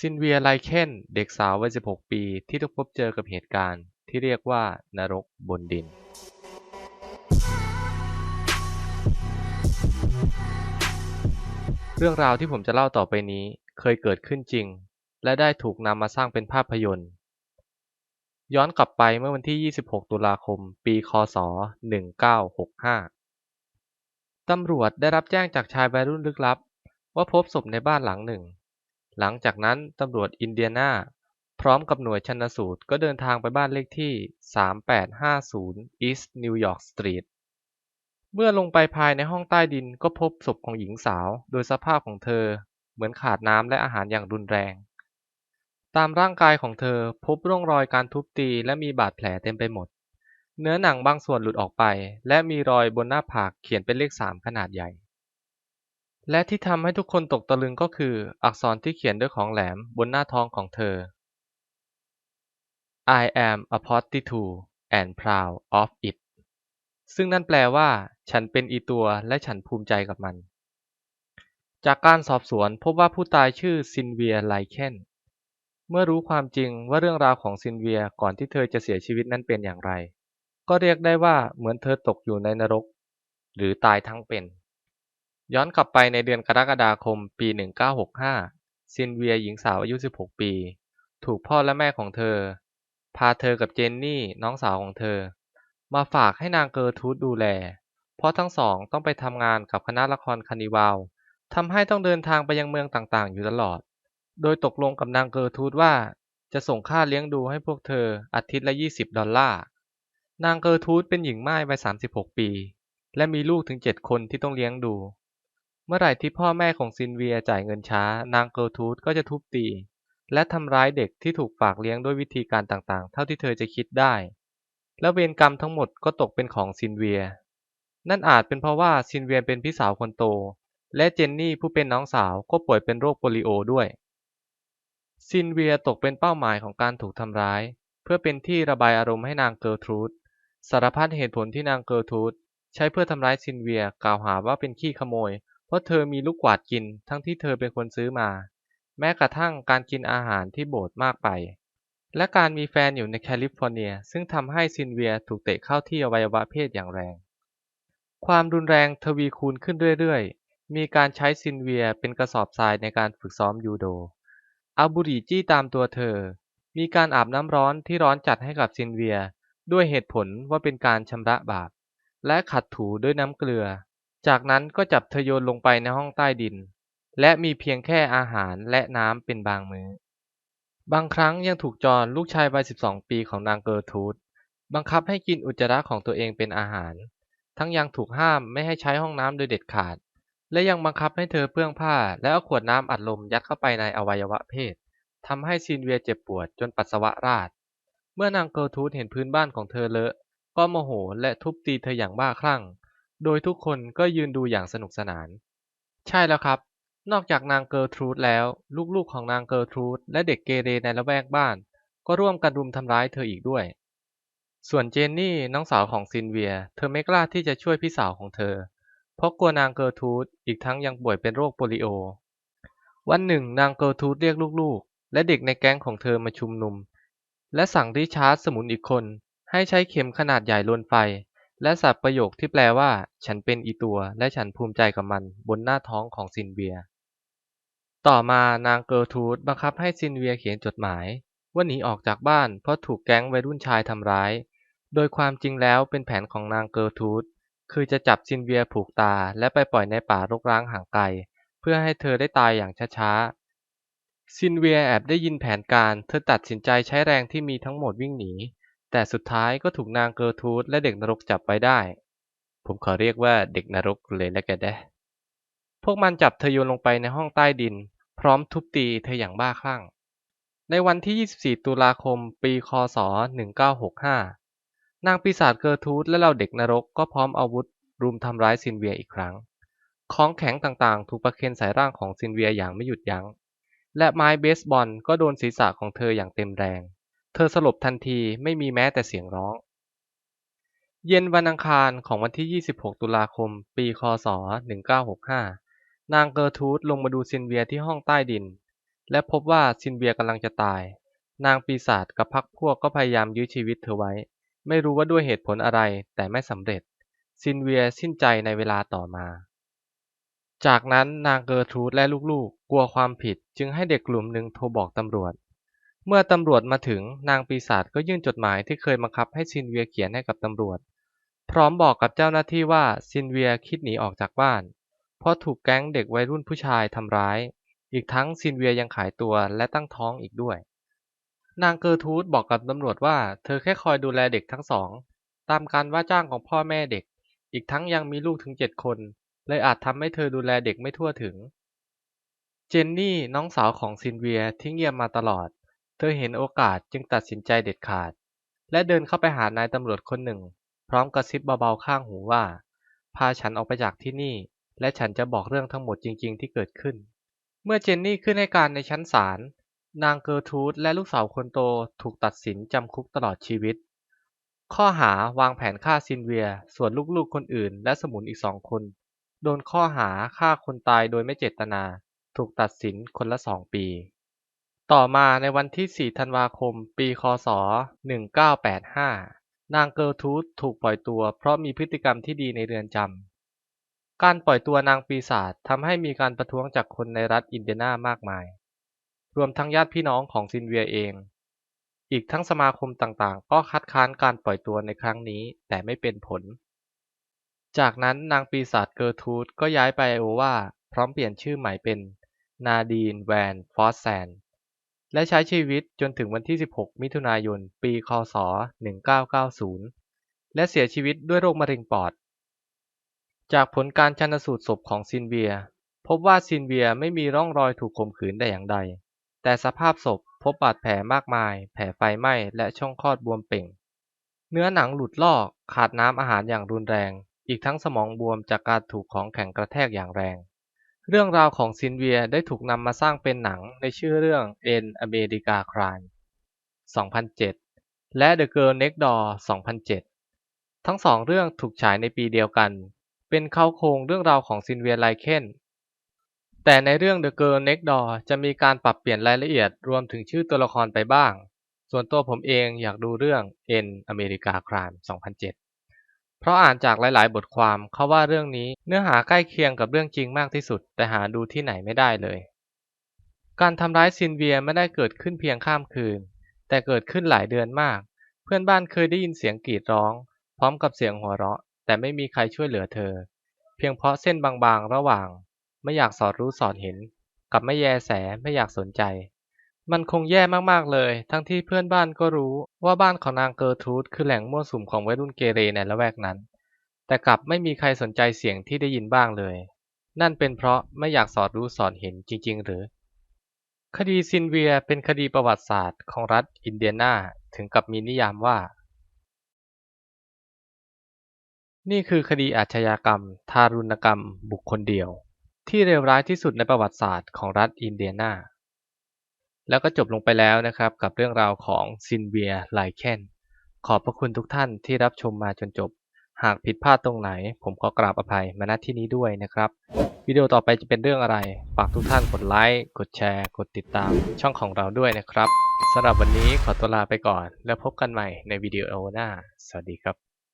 ซินเวียไลเคนเด็กสาววัย 16 ปี ที่ต้องพบเจอกับเหตุการณ์ที่เรียกว่านรกบนดิน เรื่องราวที่ผมจะเล่าต่อไปนี้เคยเกิดขึ้นจริง และได้ถูกนำมาสร้างเป็นภาพยนตร์ ย้อนกลับไปเมื่อวันที่ 26 ตุลาคม ปี ค.ศ.1965 ตำรวจได้รับแจ้งจากชายวัยรุ่นลึกลับ ว่าพบศพในบ้านหลังหนึ่ง หลังจากนั้นตำรวจอินเดียนาพร้อมกับหน่วยชันสูตรก็เดินทางไปบ้านเลขที่ 3850 East New York Street เมื่อลงไปภายในห้องใต้ดินก็พบศพของหญิงสาว โดยสภาพของเธอเหมือนขาดน้ำและอาหารอย่างรุนแรง ตามร่างกายของเธอพบร่องรอยการทุบตีและมีบาดแผลเต็มไปหมด เนื้อหนังบางส่วนหลุดออกไป และมีรอยบนหน้าผากเขียนเป็นเลขสามขนาดใหญ่ และที่ทำให้ทุกคนตกตะลึงก็คือ อักษรที่เขียนด้วยของแหลมบนหน้าท้องของเธอ I am a prostitute and proud of it ซึ่งนั่นแปลว่า ฉันเป็นอีตัวและฉันภูมิใจกับมัน จากการสอบสวนพบว่าผู้ตายชื่อซินเวียไลเคนเมื่อรู้ความจริงว่าเรื่องราวของซินเวียก่อนที่เธอจะเสียชีวิตนั้นเป็นอย่างไร ก็เรียกได้ว่าเหมือนเธอตกอยู่ในนรก หรือตายทั้งเป็น ย้อนกลับไปในเดือนกรกฎาคมปี 1965 ซินเวียหญิงสาวอายุ 16 ปี ถูกพ่อและแม่ของเธอ พาเธอกับเจนนี่น้องสาวของเธอ มาฝากให้นางเกอร์ทูดดูแล เพราะทั้งสองต้องไปทำงานกับคณะละครคานิวาลทำให้ต้องเดินทางไปยังเมืองต่างๆ อยู่ตลอด โดยตกลงกับนางเกอร์ทูดว่า จะส่งค่าเลี้ยงดูให้พวกเธออาทิตย์ละ 20 ดอลลาร์ นางเกอร์ทูดเป็นหญิงม่ายวัย 36 ปี และมีลูกถึง 7 คนที่ต้องเลี้ยงดู เมื่อไหร่ที่พ่อแม่ของซินเวียจ่ายเงินช้า นางเกอร์ทูดก็จะทุบตี และทำร้ายเด็กที่ถูกฝากเลี้ยงด้วยวิธีการต่างๆ เท่าที่เธอจะคิดได้ และเวรกรรมทั้งหมดก็ตกเป็นของซินเวีย นั่นอาจเป็นเพราะว่าซินเวียเป็นพี่สาวคนโต และเจนนี่ผู้เป็นน้องสาวก็ป่วยเป็นโรคโปลิโอด้วย ซินเวียตกเป็นเป้าหมายของการถูกทำร้าย เพื่อเป็นที่ระบายอารมณ์ให้นางเกอร์ทรูดสารพัดเหตุผลที่นางเกอร์ทรูดใช้เพื่อทำร้ายซินเวียกล่าวหาว่าเป็นขี้ขโมย เพราะเธอมีลูกกวาดกินทั้งที่เธอเป็นคนซื้อมา แม้กระทั่งการกินอาหารที่โบดมากไป และการมีแฟนอยู่ในแคลิฟอร์เนีย ซึ่งทำให้ซินเวียถูกเตะเข้าที่อวัยวะเพศอย่างแรง ความรุนแรงทวีคูณขึ้นเรื่อยๆ มีการใช้ซินเวียเป็นกระสอบทรายในการฝึกซ้อมยูโดเอาบุหรี่จี้ตามตัวเธอ มีการอาบน้ำร้อนที่ร้อนจัดให้กับซินเวีย ด้วยเหตุผลว่าเป็นการชำระบาป และขัดถูด้วยน้ำเกลือ จากนั้นก็จับเธอโยนลงไปในห้องใต้ดิน และมีเพียงแค่อาหารและน้ำเป็นบางมือ้อ บางครั้งยังถูกจอนลูกชายวัย12 ปีของนางเกอร์ทูดบังคับให้กินอุจจาระของตัวเองเป็นอาหาร ทั้งยังถูกห้ามไม่ให้ใช้ห้องน้ำโดยเด็ดขาด และยังบังคับให้เธอเปื้องผ้า และเอาขวดน้ำอัดลมยัดเข้าไปในอวัยวะเพศทำให้ซินเวียเจ็บปวดจนปัสสาวะราด เมื่อนางเกอร์ทูดเห็นพื้นบ้านของเธอเลอะ ก็โมโหและทุบตีเธออย่างบ้าคลั่ง โดยทุกคนก็ยืนดูอย่างสนุกสนาน ใช่แล้วครับ นอกจากนางเกอร์ทรูดแล้ว ลูกๆของนางเกอร์ทรูดและเด็กเกเรในละแวกบ้าน ก็ร่วมกันรุมทำร้ายเธออีกด้วย ส่วนเจนนี่น้องสาวของซินเวีย เธอไม่กล้าที่จะช่วยพี่สาวของเธอ เพราะกลัวนางเกอร์ทรูดอีกทั้งยังป่วยเป็นโรคโปลิโอ วันหนึ่ง นางเกอร์ทรูดเรียกลูกๆ และเด็กในแก๊งของเธอมาชุมนุม และสั่งริชาร์ดสมุนอีกคนให้ใช้เข็มขนาดใหญ่ลนไฟ และสับประโยคที่แปลว่า ฉันเป็นอีตัวและฉันภูมิใจกับมันบนหน้าท้องของซินเวีย ต่อมานางเกอร์ทูดบังคับให้ซินเวียเขียนจดหมาย ว่าหนีออกจากบ้านเพราะถูกแก๊งวัยรุ่นชายทำร้าย โดยความจริงแล้วเป็นแผนของนางเกอร์ทูดคือจะจับซินเวียผูกตาและไปปล่อยในป่ารกร้างห่างไกล เพื่อให้เธอได้ตายอย่างช้าๆซินเวียแอบได้ยินแผนการเธอตัดสินใจใช้แรงที่มีทั้งหมดวิ่งหนี แต่สุดท้ายก็ถูกนางเกอร์ทูดและเด็กนรกจับไว้ได้ ผมขอเรียกว่าเด็กนรกเลยแล้วกันนะพวกมันจับเธอโยนลงไปในห้องใต้ดิน พร้อมทุบตีเธออย่างบ้าคลั่ง ในวันที่ 24 ตุลาคม ปีค.ศ.1965 นางปีศาจเกอร์ทูดและเหล่าเด็กนรกก็พร้อมอาวุธ รุมทำร้ายซินเวียอีกครั้ง ของแข็งต่างๆ ถูกประเคนใส่ร่างของซินเวียอย่างไม่หยุดยัง้ง และไม้เบสบอลก็โดนศีรษะของเธออย่างเต็มแรง เธอสลบทันทีไม่มีแม้แต่เสียงร้อง เย็นวันอังคารของวันที่ 26 ตุลาคม ปี ค.ศ.1965 นางเกอร์ทูดลงมาดูซินเวียที่ห้องใต้ดิน และพบว่าซินเวียกำลังจะตาย นางปีศาจกับพรรคพวกก็พยายามยื้อชีวิตเธอไว้ ไม่รู้ว่าด้วยเหตุผลอะไรแต่ไม่สำเร็จ ซินเวียสิ้นใจในเวลาต่อมาจากนั้นนางเกอร์ทรูดและลูกๆกลัวความผิดจึงให้เด็กกลุ่มหนึ่งโทรบอกตำรวจ เมื่อตำรวจมาถึงนางปีศาจก็ยื่นจดหมายที่เคยบังคับให้ซินเวียเขียนให้กับตำรวจ พร้อมบอกกับเจ้าหน้าที่ว่าซินเวียคิดหนีออกจากบ้าน เพราะถูกแก๊งเด็กวัยรุ่นผู้ชายทำร้าย อีกทั้งซินเวียยังขายตัวและตั้งท้องอีกด้วย นางเกอร์ทูดบอกกับตำรวจว่า เธอแค่คอยดูแลเด็กทั้งสอง ตามการว่าจ้างของพ่อแม่เด็ก อีกทั้งยังมีลูกถึงเจ็ดคน เลยอาจทำให้เธอดูแลเด็กไม่ทั่วถึง เจนนี่น้องสาวของซินเวียที่เงียบมาตลอด เธอเห็นโอกาสจึงตัดสินใจเด็ดขาด และเดินเข้าไปหานายตำรวจคนหนึ่ง พร้อมกระซิบเบาๆข้างหูว่า พาฉันออกไปจากที่นี่ และฉันจะบอกเรื่องทั้งหมดจริงๆ ที่เกิดขึ้น เมื่อเจนนี่ขึ้นให้การในชั้นศาลนางเกอร์ทรูดและลูกสาวคนโตถูกตัดสินจำคุกตลอดชีวิต ข้อหาวางแผนฆ่าซินเวีย ส่วนลูกๆคนอื่น และสมุนอีกสองคน โดนข้อหาฆ่าคนตายโดยไม่เจตนา ถูกตัดสินคนละสองปี ต่อมาในวันที่ 4 ธันวาคม ปี คศ 1985 นางเกอร์ทรูดถูกปล่อยตัวเพราะมีพฤติกรรมที่ดีในเรือนจำ การปล่อยตัวนางปีศาจทำให้มีการประท้วงจากคนในรัฐอินเดียนามากมาย รวมทั้งญาติพี่น้องของซินเวียเอง อีกทั้งสมาคมต่างๆ ก็คัดค้านการปล่อยตัวในครั้งนี้แต่ไม่เป็นผล จากนั้นนางปีศาจเกอร์ทรูดก็ย้ายไปไอโอวาพร้อมเปลี่ยนชื่อใหม่เป็นนาดีนแวนฟอสแซน และใช้ชีวิตจนถึงวันที่ 16 มิถุนายน ปี คศ 1990 และเสียชีวิตด้วยโรคมะเร็งปอด จากผลการชันสูตรศพของซินเวีย พบว่าซินเวียไม่มีร่องรอยถูกข่มขืนแต่อย่างใด แต่สภาพศพพบบาดแผลมากมาย แผลไฟไหม้ และช่องคลอดบวมเป่ง เนื้อหนังหลุดลอก ขาดน้ำอาหารอย่างรุนแรง อีกทั้งสมองบวมจากการถูกของแข็งกระแทกอย่างแรง เรื่องราวของซินเวียได้ถูกนำมาสร้างเป็นหนังในชื่อเรื่อง N America Crime 2007 และ The Girl Next Door 2007 ทั้งสองเรื่องถูกฉายในปีเดียวกัน เป็นเข้าโครงเรื่องราวของซินเวียไลเคนแต่ในเรื่อง The Girl Next Door จะมีการปรับเปลี่ยนรายละเอียดรวมถึงชื่อตัวละครไปบ้าง ส่วนตัวผมเองอยากดูเรื่อง N America Crime 2007 เพราะอ่านจากหลาย ๆ บทความเขาว่าเรื่องนี้เนื้อหาใกล้เคียงกับเรื่องจริงมากที่สุด แต่หาดูที่ไหนไม่ได้เลย การทำร้ายซินเวียไม่ได้เกิดขึ้นเพียงข้ามคืน แต่เกิดขึ้นหลายเดือนมาก เพื่อนบ้านเคยได้ยินเสียงกรีดร้อง พร้อมกับเสียงหัวเราะ แต่ไม่มีใครช่วยเหลือเธอ เพียงเพราะเส้นบาง ๆ ระหว่าง ไม่อยากสอดรู้สอดเห็น กับไม่แยแสไม่อยากสนใจ มันคงแย่มาก ๆ เลย ทั้งที่เพื่อนบ้านก็รู้ว่าบ้านของนางเกอร์ทรูดคือแหล่งมั่วสุมของวัยรุ่นเกเรในละแวกนั้น แต่กลับไม่มีใครสนใจเสียงที่ได้ยินบ้างเลย นั่นเป็นเพราะไม่อยากสอดรู้สอดเห็นจริง ๆ หรือ คดีซินเวียเป็นคดีประวัติศาสตร์ของรัฐอินเดียนาถึงกับมีนิยามว่า นี่คือคดีอาชญากรรม ทารุณกรรม บุคคลเดียว ที่เลวร้ายที่สุดในประวัติศาสตร์ของรัฐอินเดียนา แล้วก็จบลงไปแล้วนะครับกับเรื่องราวของซินเวียไลเคนขอบพระคุณทุกท่านที่รับชมมาจนจบ หากผิดพลาดตรงไหน ผมขอกราบอภัยมาณที่นี้ด้วยนะครับ วิดีโอต่อไปจะเป็นเรื่องอะไร ฝากทุกท่านกดไลค์ กดแชร์ กดติดตามช่องของเราด้วยนะครับสำหรับวันนี้ขอตัวลาไปก่อน แล้วพบกันใหม่ในวิดีโอหน้า สวัสดีครับ